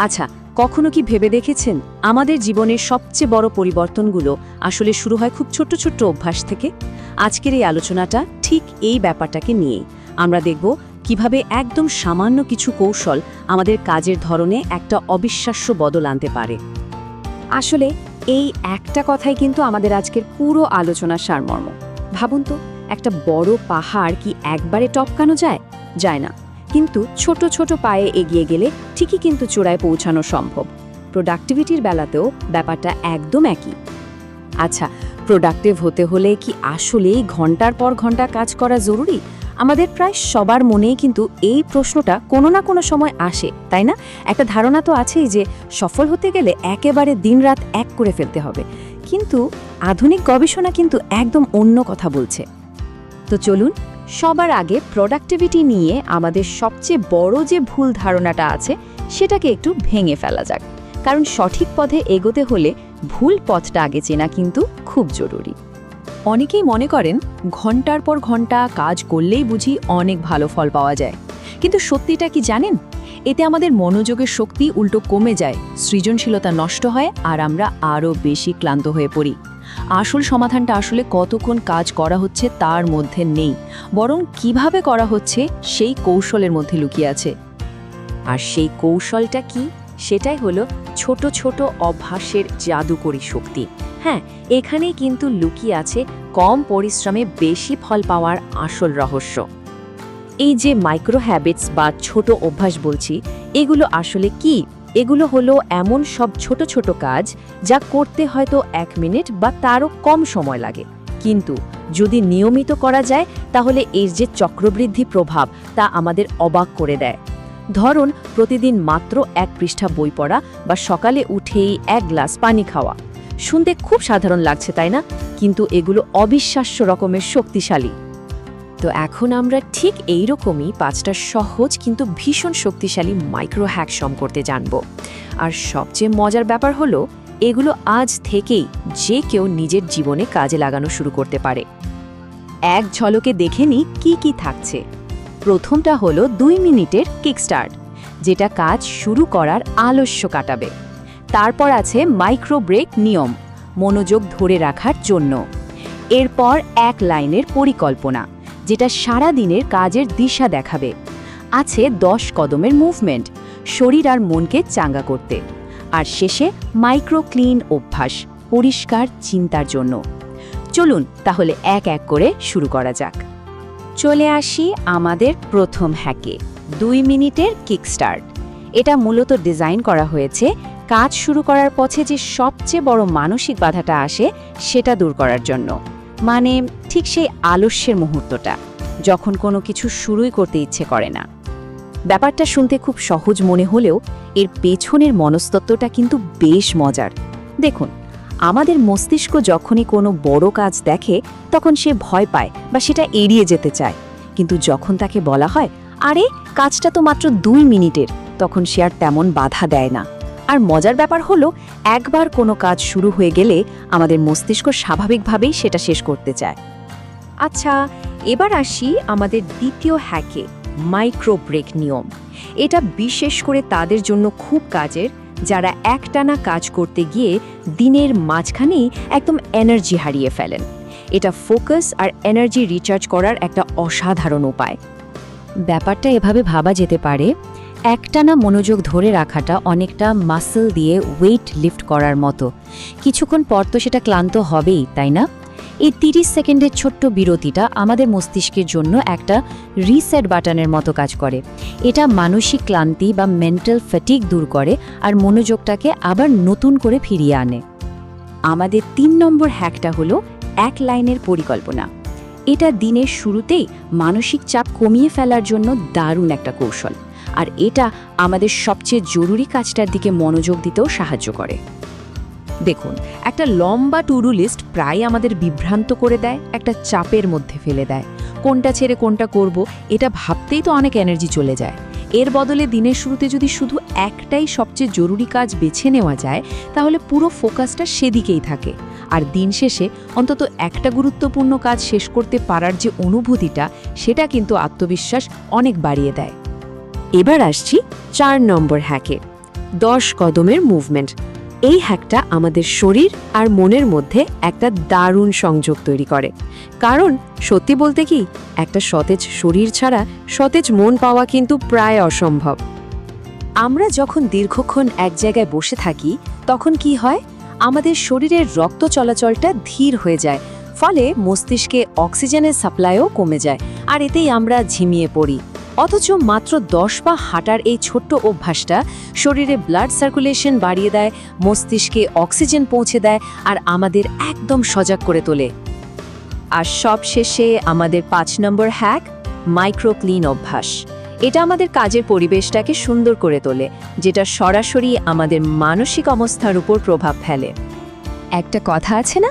আচ্ছা কখনো কি ভেবে দেখেছেন আমাদের জীবনের সবচেয়ে বড় পরিবর্তনগুলো আসলে শুরু হয় খুব ছোট্ট ছোট্ট অভ্যাস থেকে? আজকের এই আলোচনাটা ঠিক এই ব্যাপারটাকে নিয়ে আমরা দেখব কীভাবে একদম সামান্য কিছু কৌশল আমাদের কাজের ধরনে একটা অবিশ্বাস্য বদল আনতে পারে। আসলে এই একটা কথাই কিন্তু আমাদের আজকের পুরো আলোচনার সারমর্ম। ভাবুন তো, একটা বড় পাহাড় কি একবারে টপকানো যায়? যায় না। কিন্তু ছোট ছোট পায়ে এগিয়ে গেলে ঠিকই কিন্তু চূড়ায় পৌঁছানো সম্ভব। প্রোডাক্টিভিটির বেলাতেও ব্যাপারটা একদম একই। আচ্ছা প্রোডাক্টিভ হতে হলে কি আসলেই ঘণ্টার পর ঘণ্টা কাজ করা জরুরি? আমাদের প্রায় সবার মনেই কিন্তু এই প্রশ্নটা কোনো না কোনো সময় আসে, তাই না? একটা ধারণা তো আছেই যে সফল হতে গেলে একেবারে দিনরাত এক করে ফেলতে হবে। কিন্তু আধুনিক গবেষণা কিন্তু একদম অন্য কথা বলছে। তো চলুন সবার আগে প্রোডাক্টিভিটি নিয়ে আমাদের সবচেয়ে বড় যে ভুল ধারণাটা আছে, সেটাকে একটু ভেঙে ফেলা যাক। কারণ সঠিক পথে এগোতে হলে ভুল পথটা আগে চেনা কিন্তু খুব জরুরি। অনেকেই মনে করেন, ঘণ্টার পর ঘণ্টা কাজ করলেই বুঝি অনেক ভালো ফল পাওয়া যায়। কিন্তু সত্যিটা কি জানেন? এতে আমাদের মনোযোগের শক্তি উল্টো কমে যায়, সৃজনশীলতা নষ্ট হয় আর আমরা আরও বেশি ক্লান্ত হয়ে পড়ি। আসল সমাধানটা আসলে কতক্ষণ কাজ করা হচ্ছে তার মধ্যে নেই। বরং কীভাবে করা হচ্ছে সেই কৌশলের মধ্যে লুকিয়ে আছে। আর সেই কৌশলটা কি? সেটাই হলো ছোট ছোট অভ্যাসের জাদুকরী শক্তি। হ্যাঁ এখানেই কিন্তু লুকিয়ে আছে কম পরিশ্রমে বেশি ফল পাওয়ার আসল রহস্য। এই যে মাইক্রো হ্যাবিটস বা ছোট অভ্যাস বলছি, এগুলো আসলে কি? এগুলো হলো এমন সব ছোট ছোট কাজ যা করতে হয়তো এক মিনিট বা তারও কম সময় লাগে। কিন্তু যদি নিয়মিত করা যায়, তাহলে এর যে চক্রবৃদ্ধি প্রভাব, তা আমাদের অবাক করে দেয়। ধরুন, প্রতিদিন মাত্র এক পৃষ্ঠা বই পড়া বা সকালে উঠেই এক গ্লাস পানি খাওয়া। শুনতে খুব সাধারণ লাগছে, তাই না? কিন্তু এগুলো অবিশ্বাস্য রকমের শক্তিশালী। তো এখন আমরা ঠিক এই রকমই পাঁচটা সহজ কিন্তু ভীষণ শক্তিশালী মাইক্রো হ্যাক করতে জানব। আর সবচেয়ে মজার ব্যাপার হলো এগুলো আজ থেকেই যে কেউ নিজের জীবনে কাজে লাগানো শুরু করতে পারে। এক ঝলকে দেখে নি কি কি থাকছে। প্রথমটা হলো দুই মিনিটের কিকস্টার্ট যেটা কাজ শুরু করার আলস্য কাটাবে। তারপর আছে মাইক্রো ব্রেক নিয়ম, মনোযোগ ধরে রাখার জন্য। এরপর এক লাইনের পরিকল্পনা, যেটা সারা দিনের কাজের দিশা দেখাবে। আছে দশ কদমের মুভমেন্ট শরীর আর মনকে চাঙ্গা করতে। আর শেষে মাইক্রো ক্লিন অভ্যাস, পরিষ্কার চিন্তার জন্য। চলুন তাহলে এক এক করে শুরু করা যাক। চলে আসি আমাদের প্রথম হ্যাকে, দুই মিনিটের কিকস্টার্ট এটা মূলত ডিজাইন করা হয়েছে, কাজ শুরু করার পথে যে সবচেয়ে বড় মানসিক বাধাটা আসে সেটা দূর করার জন্য। মানে ঠিক সেই আলস্যের মুহূর্তটা, যখন কোনো কিছু শুরুই করতে ইচ্ছে করে না। ব্যাপারটা শুনতে খুব সহজ মনে হলেও এর পেছনের মনস্তত্ত্বটা কিন্তু বেশ মজার। দেখুন, আমাদের মস্তিষ্ক যখনই কোনো বড় কাজ দেখে, তখন সে ভয় পায় বা সেটা এড়িয়ে যেতে চায়। কিন্তু যখন তাকে বলা হয়, আরে, কাজটা তো মাত্র দুই মিনিটের, তখন সে আর তেমন বাধা দেয় না। আর মজার ব্যাপার হলো, একবার কোনো কাজ শুরু হয়ে গেলে আমাদের মস্তিষ্ক স্বাভাবিকভাবেই সেটা শেষ করতে চায়। আচ্ছা এবার আসি আমাদের দ্বিতীয় হ্যাকে। মাইক্রো ব্রেক নিয়ম। এটা বিশেষ করে তাদের জন্য খুব কাজের, যারা একটানা কাজ করতে গিয়ে দিনের মাঝখানেই একদম এনার্জি হারিয়ে ফেলেন। এটা ফোকাস আর এনার্জি রিচার্জ করার একটা অসাধারণ উপায়। ব্যাপারটা এভাবে ভাবা যেতে পারে, একটানা মনোযোগ ধরে রাখাটা অনেকটা মাসল দিয়ে ওয়েট লিফট করার মতো। কিছুক্ষণ পর তো সেটা ক্লান্ত হবেই, তাই না? এই তিরিশ সেকেন্ডের ছোট্ট বিরতিটা আমাদের মস্তিষ্কের জন্য একটা রিসেট বাটনের মতো কাজ করে। এটা মানসিক ক্লান্তি বা মেন্টাল ফ্যাটিক দূর করে আর মনোযোগটাকে আবার নতুন করে ফিরিয়ে আনে। আমাদের তিন নম্বর হ্যাকটা হলো এক লাইনের পরিকল্পনা। এটা দিনের শুরুতেই মানসিক চাপ কমিয়ে ফেলার জন্য দারুণ একটা কৌশল। আর এটা আমাদের সবচেয়ে জরুরি কাজটার দিকে মনোযোগ দিতেও সাহায্য করে। দেখুন, একটা লম্বা টুডু লিস্ট প্রায় আমাদের বিভ্রান্ত করে দেয়, একটা চাপের মধ্যে ফেলে দেয়। কোনটা ছেড়ে কোনটা করব, এটা ভাবতেই তো অনেক এনার্জি চলে যায়। এর বদলে দিনের শুরুতে যদি শুধু একটাই সবচেয়ে জরুরি কাজ বেছে নেওয়া যায়, তাহলে পুরো ফোকাসটা সেদিকেই থাকে। আর দিন শেষে অন্তত একটা গুরুত্বপূর্ণ কাজ শেষ করতে পারার যে অনুভূতিটা, সেটা কিন্তু আত্মবিশ্বাস অনেক বাড়িয়ে দেয়। এবার আসছি চার নম্বর হ্যাকে দশ কদমের মুভমেন্ট এই হ্যাকটা আমাদের শরীর আর মনের মধ্যে একটা দারুণ সংযোগ তৈরি করে। কারণ, সত্যি বলতে কি, একটা সতেজ শরীর ছাড়া সতেজ মন পাওয়া কিন্তু প্রায় অসম্ভব। আমরা যখন দীর্ঘক্ষণ এক জায়গায় বসে থাকি, তখন কি হয়? আমাদের শরীরের রক্ত চলাচলটা ধীর হয়ে যায়, ফলে মস্তিষ্কে অক্সিজেনের সাপ্লাইও কমে যায়, আর এতেই আমরা ঝিমিয়ে পড়ি। অথচ মাত্র দশ পা হাঁটার এই ছোট্ট অভ্যাসটা শরীরে ব্লাড সার্কুলেশন বাড়িয়ে দেয়, মস্তিষ্কে অক্সিজেন পৌঁছে দেয় আর আমাদের একদম সজাগ করে তোলে। আর সব শেষে আমাদের পাঁচ নম্বর হ্যাক মাইক্রো ক্লিন অভ্যাস। এটা আমাদের কাজের পরিবেশটাকে সুন্দর করে তোলে, যেটা সরাসরি আমাদের মানসিক অবস্থার উপর প্রভাব ফেলে। একটা কথা আছে না?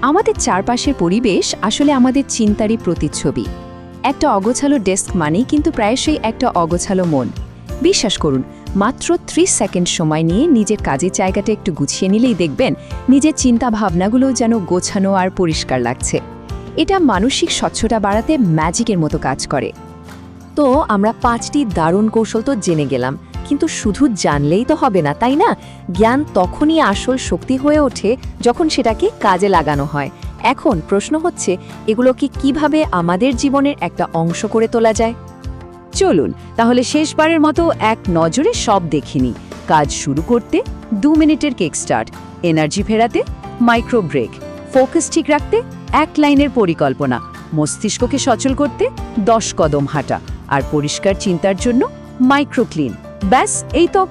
আমাদের চারপাশের পরিবেশ আসলে আমাদের চিন্তারই প্রতিচ্ছবি। একটা অগোছালো ডেস্ক মানেই কিন্তু প্রায়শই একটা অগোছালো মন। বিশ্বাস করুন, মাত্র ত্রিশ সেকেন্ড সময় নিয়ে নিজের কাজের জায়গাটা একটু গুছিয়ে নিলেই দেখবেন নিজের চিন্তা ভাবনাগুলো যেন গোছানো আর পরিষ্কার লাগছে। এটা মানসিক স্বচ্ছতা বাড়াতে ম্যাজিকের মতো কাজ করে। তো আমরা পাঁচটি দারুণ কৌশল তো জেনে গেলাম, কিন্তু শুধু জানলেই তো হবে না, তাই না? জ্ঞান তখনই আসল শক্তি হয়ে ওঠে যখন সেটাকে কাজে লাগানো হয়। এখন প্রশ্ন হচ্ছে, এগুলোকে কীভাবে আমাদের জীবনের একটা অংশ করে তোলা যায়? চলুন, তাহলে শেষবারের মতো এক নজরে সব দেখিনি কাজ শুরু করতে দু মিনিটের কেক স্টার্ট। এনার্জি ফেরাতে মাইক্রো ব্রেক। ফোকাস ঠিক রাখতে এক লাইনের পরিকল্পনা। মস্তিষ্ককে সচল করতে দশ কদম হাঁটা। আর পরিষ্কার চিন্তার জন্য মাইক্রো ক্লিন। ব্যাস, এই তো।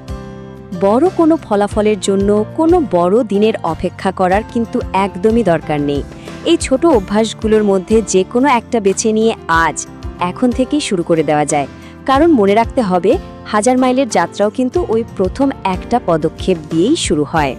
বড় কোনো ফলাফলের জন্য কোনো বড় দিনের অপেক্ষা করার কিন্তু একদমই দরকার নেই। এই ছোট অভ্যাসগুলোর মধ্যে যে কোনো একটা বেছে নিয়ে আজ, এখন থেকেই শুরু করে দেওয়া যায়। কারণ মনে রাখতে হবে, হাজার মাইলের যাত্রাও কিন্তু ওই প্রথম একটা পদক্ষেপ দিয়েই শুরু হয়।